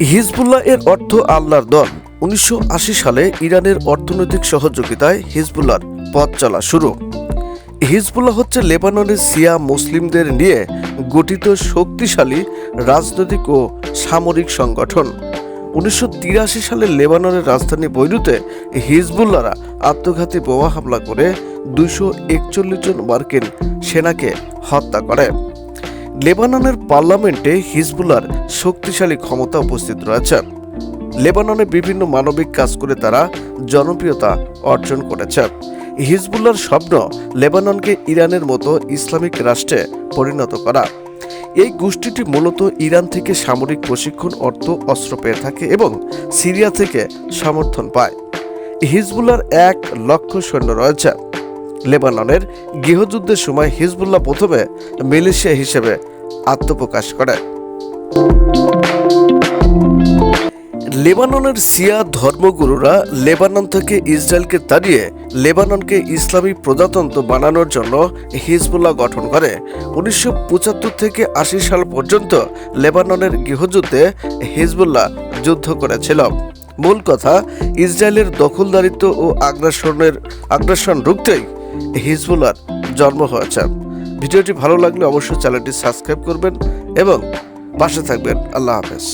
Hezbollah এর অর্থ আল্লাহর দল। উনিশশো আশি সালে ইরানের অর্থনৈতিক সহযোগিতায় হিজবুল্লাহর পথ চলা শুরু। হিজবুল্লাহ হচ্ছে লেবাননের সিয়া মুসলিমদের নিয়ে গঠিত শক্তিশালী রাজনৈতিক ও সামরিক সংগঠন। উনিশশো তিরাশি সালে লেবাননের রাজধানী বৈরুতে হিজবুল্লাহরা আত্মঘাতী বোমা হামলা করে দুশো জন মার্কিন সেনাকে হত্যা করে। লেবাননের পার্লামেন্টে হিজবুলার শক্তিশালী ক্ষমতা উপস্থিত রয়েছে। লেবাননে বিভিন্ন মানবিক কাজ করে তারা জনপ্রিয়তা অর্জন করেছে। হিজবুল্লার স্বপ্ন লেবাননকে ইরানের মতো ইসলামিক রাষ্ট্রে পরিণত করা। এই গোষ্ঠীটি মূলত ইরান থেকে সামরিক প্রশিক্ষণ, অর্থ, অস্ত্র পেয়ে থাকে এবং সিরিয়া থেকে সমর্থন পায়। হিজবুল্লার এক লক্ষ সৈন্য রয়েছে। লেবাননের গৃহযুদ্ধের সময় হিজবুল্লাহ প্রথমে মিলিশিয়া হিসেবে আত্মপ্রকাশ করে। লেবাননের সিয়া ধর্মগুরুরা লেবানন থেকে ইসরায়েলকে তাড়িয়ে লেবাননকে ইসলামী প্রজাতন্ত্র বানানোর জন্য হিজবুল্লাহ গঠন করে। উনিশশো পঁচাত্তর থেকে আশি সাল পর্যন্ত লেবাননের গৃহযুদ্ধে হিজবুল্লাহ যুদ্ধ করেছিল। মূল কথা, ইসরায়েলের দখলদারিত্ব ও আগ্রাসনের আগ্রাসন রুখতেই হিজবুল্লার জন্ম হয়েছে। ভিডিওটি ভালো লাগলে অবশ্যই চ্যানেলটি সাবস্ক্রাইব করবেন এবং পাশে থাকবেন। আল্লাহ হাফেজ।